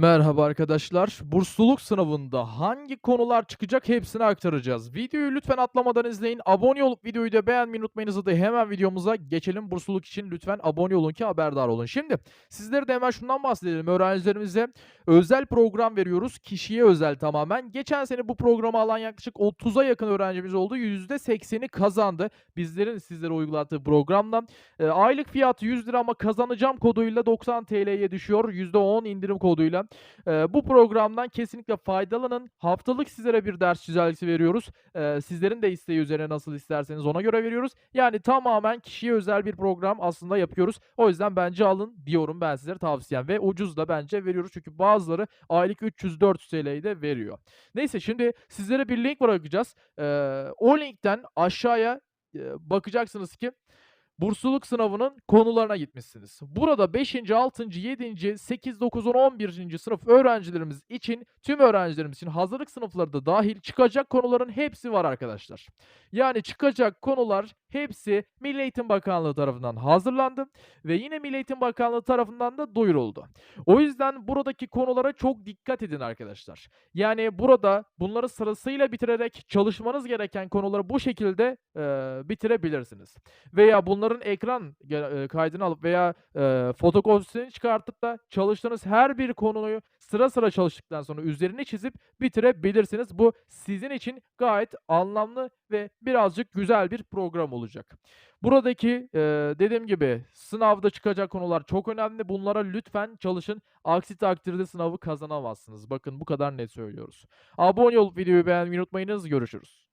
Merhaba arkadaşlar. Bursluluk sınavında hangi konular çıkacak hepsini aktaracağız. Videoyu lütfen atlamadan izleyin. Abone olup videoyu da beğenmeyi unutmayınız. Hadi hemen videomuza geçelim. Bursluluk için lütfen abone olun ki haberdar olun. Şimdi sizlere de hemen şundan bahsedelim. Öğrencilerimize özel program veriyoruz. Kişiye özel tamamen. Geçen sene bu programı alan yaklaşık 30'a yakın öğrencimiz oldu. %80'i kazandı. Bizlerin sizlere uygulattığı programdan. E, aylık fiyatı 100 lira ama kazanacağım koduyla 90 TL'ye düşüyor. %10 indirim koduyla. Bu programdan kesinlikle faydalanın. Haftalık sizlere bir ders çizelgesi veriyoruz. Sizlerin de isteği üzerine nasıl isterseniz ona göre veriyoruz. Yani tamamen kişiye özel bir program aslında yapıyoruz. O yüzden bence alın diyorum ben sizlere tavsiyem ve ucuz da bence veriyoruz. Çünkü bazıları aylık 300-400 TL'yi de veriyor. Neyse şimdi sizlere bir link bırakacağız. O linkten aşağıya, bakacaksınız ki bursluluk sınavının konularına gitmişsiniz. Burada 5. 6. 7. 8, 9, 10, 11. sınıf öğrencilerimiz için, tüm öğrencilerimiz için hazırlık sınıfları da dahil çıkacak konuların hepsi var arkadaşlar. Yani çıkacak konular hepsi Milli Eğitim Bakanlığı tarafından hazırlandı ve yine Milli Eğitim Bakanlığı tarafından da duyuruldu. O yüzden buradaki konulara çok dikkat edin arkadaşlar. Yani burada bunları sırasıyla bitirerek çalışmanız gereken konuları bu şekilde, eee, bitirebilirsiniz. Veya bunların ekran kaydını alıp veya, eee, fotokopisini çıkartıp da çalıştığınız her bir konuyu sıra sıra çalıştıktan sonra üzerini çizip bitirebilirsiniz. Bu sizin için gayet anlamlı ve birazcık güzel bir program olacak. Buradaki, eee, dediğim gibi sınavda çıkacak konular çok önemli. Bunlara lütfen çalışın. Aksi takdirde sınavı kazanamazsınız. Bakın bu kadar net söylüyoruz. Abone olup videoyu beğenmeyi unutmayınız. Görüşürüz.